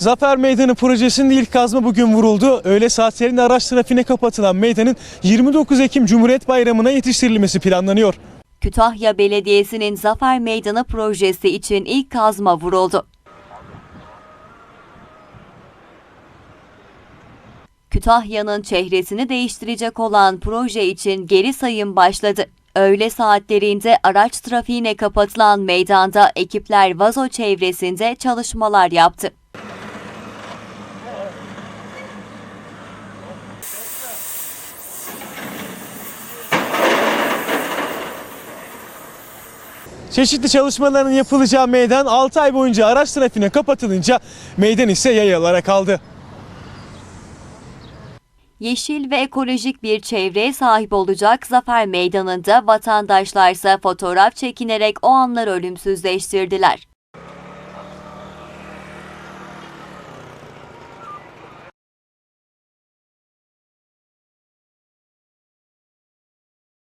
Zafer Meydanı projesinin ilk kazma bugün vuruldu. Öğle saatlerinde araç trafiğine kapatılan meydanın 29 Ekim Cumhuriyet Bayramı'na yetiştirilmesi planlanıyor. Kütahya Belediyesi'nin Zafer Meydanı projesi için ilk kazma vuruldu. Kütahya'nın çehresini değiştirecek olan proje için geri sayım başladı. Öğle saatlerinde araç trafiğine kapatılan meydanda ekipler vazo çevresinde çalışmalar yaptı. Çeşitli çalışmaların yapılacağı meydan 6 ay boyunca araç trafiğine kapatılınca meydan ise yayalara kaldı. Yeşil ve ekolojik bir çevreye sahip olacak Zafer Meydanı'nda vatandaşlarsa fotoğraf çekinerek o anları ölümsüzleştirdiler.